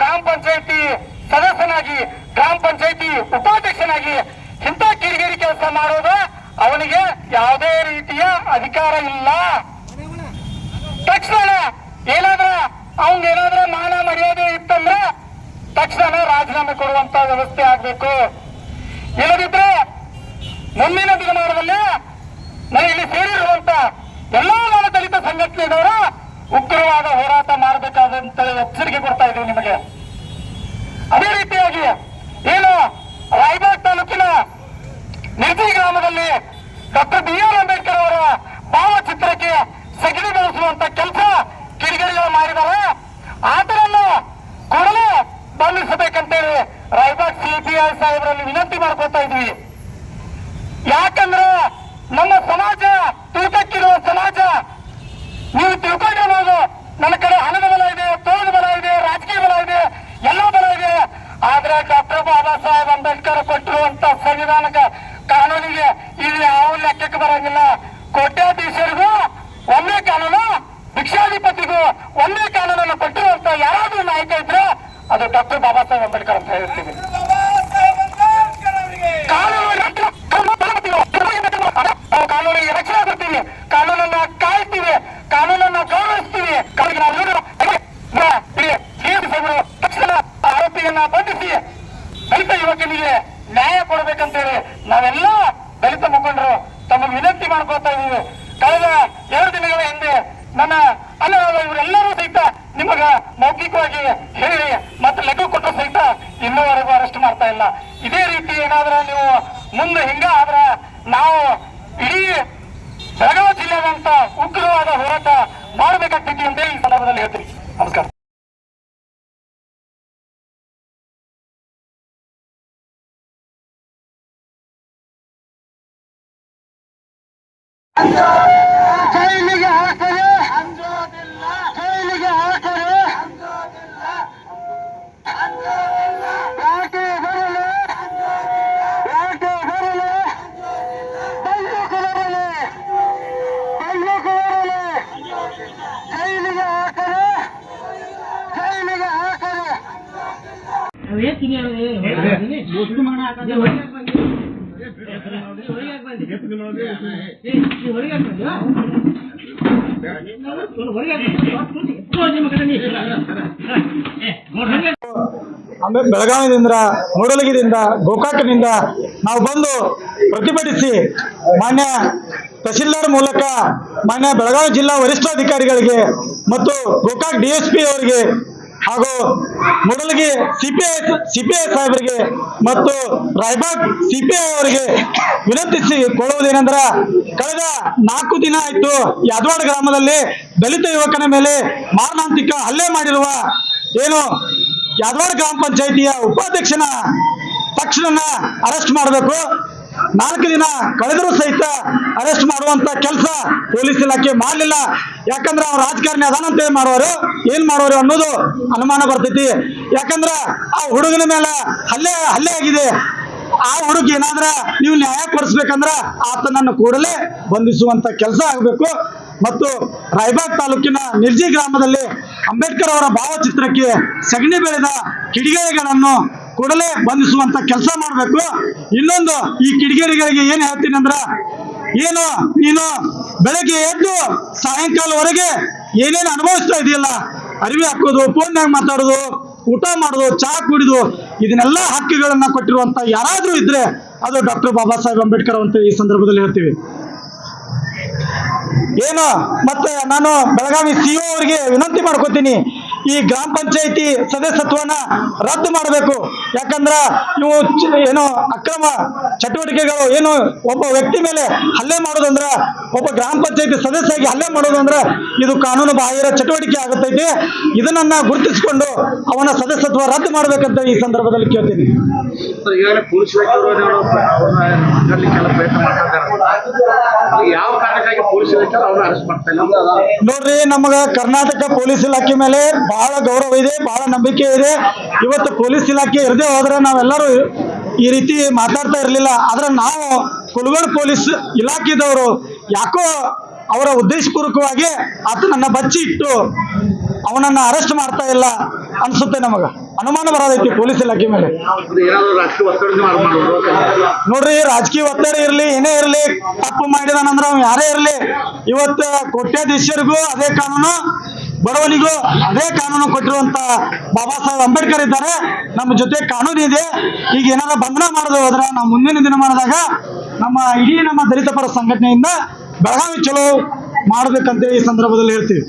ಗ್ರಾಮ ಪಂಚಾಯತಿ ಸದಸ್ಯನಾಗಿ, ಗ್ರಾಮ ಪಂಚಾಯತಿ ಉಪಾಧ್ಯಕ್ಷನಾಗಿ ಇಂಥ ಕಿರಿಕಿರಿ ಕೆಲಸ ಮಾಡೋದು ಅವನಿಗೆ ಯಾವುದೇ ರೀತಿಯ ಅಧಿಕಾರ ಇಲ್ಲ. ತಕ್ಷಣ ಏನಾದ್ರ ಅವನ್ ಏನಾದ್ರ ಮಾನ ಮರ್ಯಾದೆ ಇತ್ತಂದ್ರೆ ತಕ್ಷಣ ರಾಜೀನಾಮೆ ಕೊಡುವಂತ ವ್ಯವಸ್ಥೆ ಆಗ್ಬೇಕು. ಇಲ್ಲದಿದ್ರೆ ಮುಂದಿನ ದಿನಮಾನದಲ್ಲಿ ನಾನು ಇಲ್ಲಿ ಸೇರಿರುವಂತ ಎಲ್ಲಾ ನಾನು ದಲಿತ ಸಂಘಟನೆದವರು ಉಗ್ರವಾದ ಹೋರಾಟ ಮಾಡಬೇಕಾದಂತ ಎಚ್ಚರಿಕೆ ಕೊಡ್ತಾ ಇದ್ದೀವಿ ನಿಮಗೆ. ಅದೇ ರೀತಿಯಾಗಿ ಏನು ರಾಯಬಾಗ್ ತಾಲೂಕಿನ ನಿರ್ಜಿ ಗ್ರಾಮದಲ್ಲಿ ಡಾಕ್ಟರ್ ಬಿ ಆರ್ ಅಂಬೇಡ್ಕರ್ ಅವರ ಭಾವಚಿತ್ರಕ್ಕೆ ಸಗಣಿ ಬೆಳೆಸುವಂತ ಕೆಲಸ ಕಿಡಿಗೇಡಿಗಳು ಮಾಡಿದ್ದಾರೆ. ಆತರನ್ನು ಕೂಡಲೇ ಬಂಧಿಸಬೇಕಂತೇಳಿ ರಾಯಬಾಗ್ ಸಿಪಿಐ ಸಾಹೇಬರಲ್ಲಿ ವಿನಂತಿ ಮಾಡ್ಕೊತಾ ಇದ್ವಿ. ಯಾಕಂದ್ರೆ ನಮ್ಮ ಸಮಾಜ ತುಳುಕಕ್ಕಿರುವ ಸಮಾಜ ನೀವು ತಿಳ್ಕೊಂಡಿರ್ಬೋದು ನನ್ನ ಕಡೆ ಹಣದ ಬಲ ಇದೆ ತೋಳದ ಬಲ ಇದೆ ರಾಜಕೀಯ ಬಲ ಇದೆ ಎಲ್ಲ ಬಲ ಇದೆ ಆದ್ರೆ ಡಾಕ್ಟರ್ ಬಾಬಾ ಸಾಹೇಬ್ ಅಂಬೇಡ್ಕರ್ ಸಂವಿಧಾನಕ ಕಾನೂನಿಗೆ ಇಲ್ಲಿ ಯಾವ ಲೆಕ್ಕಕ್ಕೆ ಬರಂಗಿಲ್ಲ. ಕೋಟ್ಯಾಧೀಶರಿಗೂ ಒಂದೇ ಕಾನೂನು, ಭಿಕ್ಷಾಧಿಪತಿಗೂ ಒಂದೇ ಕಾನೂನನ್ನು ಕೊಟ್ಟಿರುವಂತ ಯಾರಾದ್ರೂ ನಾಯಕ ಇದ್ರೆ ಅದು ಡಾಕ್ಟರ್ ಬಾಬಾ ಸಾಹೇಬ್ ಅಂಬೇಡ್ಕರ್ ಅಂತ ಹೇಳ್ತೀವಿ. ಕಾನೂನು ಕಾನೂನಿಗೆ ರಕ್ಷಣೆ ಕೊಡ್ತೀವಿ ಕಾನೂನನ್ನ ಕಾಯ್ತೀವಿ ಕಾನೂನನ್ನ ಗೌರವಿಸ್ತೀವಿ ಕಾನೂನಿಗೆ ನಾವು ವಿರೋಧ- ಬಾ, ಇಲ್ಲಿ ಶ್ರೀನಿವಾಸರು ತಕ್ಷಣ ಆರೋಪಿಯನ್ನ ಬಂಧಿಸಿ ದಲಿತ ಯುವಕನಿಗೆ ನ್ಯಾಯ ಕೊಡಬೇಕಂತೇಳಿ ನಾವೆಲ್ಲ ದಲಿತ ಮುಖಂಡರು ತಮ್ಮ ವಿನಂತಿ ಮಾಡ್ಕೊತಾ ಇದ್ದೀವಿ. ಕಳೆದ ಎರಡು ದಿನಗಳ ಹಿಂದೆ ನನ್ನ ಅಲ್ಲ ಇವರೆಲ್ಲರೂ ಸಹಿತ ನಿಮಗ ಮೌಖಿಕವಾಗಿ ಹೇಳಿ ಮತ್ತೆ ಲೆಕ್ಕ ಕೊಟ್ಟರು ಸಹಿತ ಇನ್ನೂವರೆಗೂ ಅರೆಸ್ಟ್ ಮಾಡ್ತಾ ಇಲ್ಲ. ಇದೇ ರೀತಿ ಏನಾದ್ರೆ ನೀವು ಮುಂದೆ ಹಿಂಗ ಆದ್ರೆ ನಾವು ಇಡೀ ಬೆಳಗಾವಿ ಜಿಲ್ಲೆಯಾದಂತ ಉಗ್ರವಾದ ಹೋರಾಟ ಮಾಡಬೇಕಾಗ್ತೈತಿ ಅಂತ ಈ ಸಂದರ್ಭದಲ್ಲಿ ಹೇಳ್ತೀನಿ. ನಮಸ್ಕಾರ. ಜೈಲಿಗೆ ಹಾಕರೆ ಜೈಲಿಗೆ ಹಾಕರೆ ಯಾಕೆ ಬರಲಿ? ಯಾಕೆ ಬರಲಿ? ಬೈಲಿಗೆ ಬರಲಿ ಬೈಲಿಗೆ ಬರಲಿ ಜೈಲಿಗೆ ಹಾಕರೆ ಜೈಲಿಗೆ ಹಾಕರೆ ಆಮೇಲೆ ಬೆಳಗಾವಿದಿಂದ ಮೂಡಲಗಿರಿಂದ ಗೋಕಾಕನಿಂದ ನಾವು ಬಂದು ಪ್ರತಿಭಟಿಸಿ ಮಾನ್ಯ ತಹಶೀಲ್ದಾರ್ ಮೂಲಕ ಮಾನ್ಯ ಬೆಳಗಾವಿ ಜಿಲ್ಲಾ ವರಿಷ್ಠಾಧಿಕಾರಿಗಳಿಗೆ ಮತ್ತು ಗೋಕಾಕ್ ಡಿ ಎಸ್ ಪಿ ಅವರಿಗೆ ಹಾಗೂ ಮೊದಲಿಗೆ ಸಿಪಿಐ ಸಿಪಿಐ ಸಾಹೇಬರಿಗೆ ಮತ್ತು ರಾಯ್ಬಾಗ್ ಸಿಪಿಐ ಅವರಿಗೆ ವಿನಂತಿಸಿ ಕೊಳ್ಳುವುದೇನೆಂದ್ರ ಕಳೆದ ನಾಲ್ಕು ದಿನ ಆಯ್ತು ಯಾದವಾಡ ಗ್ರಾಮದಲ್ಲಿ ದಲಿತ ಯುವಕನ ಮೇಲೆ ಮಾರಣಾಂತಿಕ ಹಲ್ಲೆ ಮಾಡಿರುವ ಏನು ಯಾದವಾಡ ಗ್ರಾಮ ಪಂಚಾಯಿತಿಯ ಉಪಾಧ್ಯಕ್ಷನ ತಕ್ಷಣ ಅರೆಸ್ಟ್ ಮಾಡಬೇಕು. ನಾಲ್ಕು ದಿನ ಕಳೆದರೂ ಸಹಿತ ಅರೆಸ್ಟ್ ಮಾಡುವಂತ ಕೆಲಸ ಪೊಲೀಸ್ ಇಲಾಖೆ ಮಾಡಲಿಲ್ಲ. ಯಾಕಂದ್ರೆ ಅವ್ರ ರಾಜಕಾರಣಿ ಅದಾನಂತ ಏನ್ ಮಾಡೋರು ಏನ್ ಮಾಡೋರು ಅನ್ನೋದು ಅನುಮಾನ ಬರ್ತೈತಿ. ಯಾಕಂದ್ರ ಆ ಹುಡುಗನ ಮೇಲೆ ಹಲ್ಲೆ ಹಲ್ಲೆ ಆಗಿದೆ. ಆ ಹುಡುಗ ಏನಾದ್ರ ನೀವು ನ್ಯಾಯ ಕೊಡಿಸ್ಬೇಕಂದ್ರ ಆತನನ್ನು ಕೂಡಲೇ ಬಂಧಿಸುವಂತ ಕೆಲಸ ಆಗಬೇಕು. ಮತ್ತು ರಾಯಬಾಗ್ ತಾಲೂಕಿನ ನಿರ್ಜಿ ಗ್ರಾಮದಲ್ಲಿ ಅಂಬೇಡ್ಕರ್ ಅವರ ಭಾವಚಿತ್ರಕ್ಕೆ ಸಗಣಿ ಬೆಳೆದ ಕಿಡಿಗೇಡಿಗಳನ್ನು ಕೂಡಲೇ ಬಂಧಿಸುವಂತ ಕೆಲಸ ಮಾಡಬೇಕು. ಇನ್ನೊಂದು, ಈ ಕಿಡಿಗೇರಿಗಳಿಗೆ ಏನ್ ಹೇಳ್ತೀನಿ ಅಂದ್ರ, ಏನು, ನೀನು ಬೆಳಗ್ಗೆ ಎದ್ದು ಸಾಯಂಕಾಲವರೆಗೆ ಏನೇನು ಅನುಭವಿಸ್ತಾ ಇದೆಯಲ್ಲ, ಅರಿವಿ ಹಾಕೋದು ಫೋನ್ಯಾಗ ಮಾತಾಡೋದು, ಊಟ ಮಾಡೋದು ಚಹಾ ಕುಡಿದು, ಇದನ್ನೆಲ್ಲ ಹಕ್ಕುಗಳನ್ನ ಕೊಟ್ಟಿರುವಂತ ಯಾರಾದ್ರೂ ಇದ್ರೆ ಅದು ಡಾಕ್ಟರ್ ಬಾಬಾ ಸಾಹೇಬ್ ಅಂಬೇಡ್ಕರ್ ಅಂತ ಈ ಸಂದರ್ಭದಲ್ಲಿ ಹೇಳ್ತೀವಿ. ಏನು, ಮತ್ತೆ ನಾನು ಬೆಳಗಾವಿ ಸಿಇಒ ಅವರಿಗೆ ವಿನಂತಿ ಮಾಡ್ಕೋತೀನಿ. ಈ ಗ್ರಾಮ ಪಂಚಾಯಿತಿ ಸದಸ್ಯತ್ವನ ರದ್ದು ಮಾಡಬೇಕು. ಯಾಕಂದ್ರ ಇವು ಚ- ಏನು ಅಕ್ರಮ ಚಟುವಟಿಕೆಗಳು ಏನು ಒಬ್ಬ ವ್ಯಕ್ತಿ ಮೇಲೆ ಹಲ್ಲೆ ಮಾಡೋದಂದ್ರ ಒಬ್ಬ ಗ್ರಾಮ ಪಂಚಾಯಿತಿ ಸದಸ್ಯಾಗಿ ಹಲ್ಲೆ ಮಾಡೋದಂದ್ರ ಇದು ಕಾನೂನು ಬಾಹಿರ ಚಟುವಟಿಕೆ ಆಗುತ್ತೈತಿ ಇದನ್ನ ಗುರುತಿಸಿಕೊಂಡು ಅವನ ಸದಸ್ಯತ್ವ ರದ್ದು ಮಾಡ್ಬೇಕಂತ ಈ ಸಂದರ್ಭದಲ್ಲಿ ಕೇಳ್ತೀನಿ. ಯಾವ ಕಾರಣಕ್ಕಾಗಿ ಪೊಲೀಸ್ ಇಲಾಖೆ ನೋಡ್ರಿ ನಮಗ ಕರ್ನಾಟಕ ಪೊಲೀಸ್ ಇಲಾಖೆ ಮೇಲೆ ಬಹಳ ಗೌರವ ಇದೆ, ಬಹಳ ನಂಬಿಕೆ ಇದೆ. ಇವತ್ತು ಪೊಲೀಸ್ ಇಲಾಖೆ ಇರದೆ ಹೋದ್ರೆ ನಾವೆಲ್ಲರೂ ಈ ರೀತಿ ಮಾತಾಡ್ತಾ ಇರಲಿಲ್ಲ. ಆದ್ರೆ ನಾವು ಕುಲ್ಗಡ್ ಪೊಲೀಸ್ ಇಲಾಖೆದವರು ಯಾಕೋ ಅವರ ಉದ್ದೇಶಪೂರ್ವಕವಾಗಿ ಆತನನ್ನ ಬಚ್ಚಿ ಇಟ್ಟು ಅವನನ್ನ ಅರೆಸ್ಟ್ ಮಾಡ್ತಾ ಇಲ್ಲ ಅನ್ಸುತ್ತೆ ನಮಗ. ಅನುಮಾನ ಬರೋದೈತಿ ಪೊಲೀಸ್ ಇಲಾಖೆ ಮೇಲೆ. ನೋಡ್ರಿ, ರಾಜಕೀಯ ಒತ್ತಡ ಇರ್ಲಿ, ಏನೇ ಇರ್ಲಿ, ತಪ್ಪು ಮಾಡಿದಾನಂದ್ರ ಅವ್ನು ಯಾರೇ ಇರ್ಲಿ, ಇವತ್ತು ಕೋಟ್ಯಾಧೀಶರಿಗೂ ಅದೇ ಕಾನೂನು ಬಡವನಿಗೂ ಅದೇ ಕಾನೂನು ಕೊಟ್ಟಿರುವಂತ ಬಾಬಾ ಸಾಹೇಬ್ ಅಂಬೇಡ್ಕರ್ ಇದ್ದಾರೆ. ನಮ್ಮ ಜೊತೆ ಕಾನೂನು ಇದೆ. ಈಗ ಏನಾರ ಬಂಧನ ಮಾಡೋದು ಹೋದ್ರೆ ನಾವು ಮುಂದಿನ ದಿನಮಾನದಾಗ ನಮ್ಮ ಇಡೀ ನಮ್ಮ ದಲಿತ ಪರ ಸಂಘಟನೆಯಿಂದ ಬೆಳಗಾವಿ ಚಲೋ ಮಾಡ್ಬೇಕಂತ ಈ ಸಂದರ್ಭದಲ್ಲಿ ಹೇಳ್ತೀವಿ.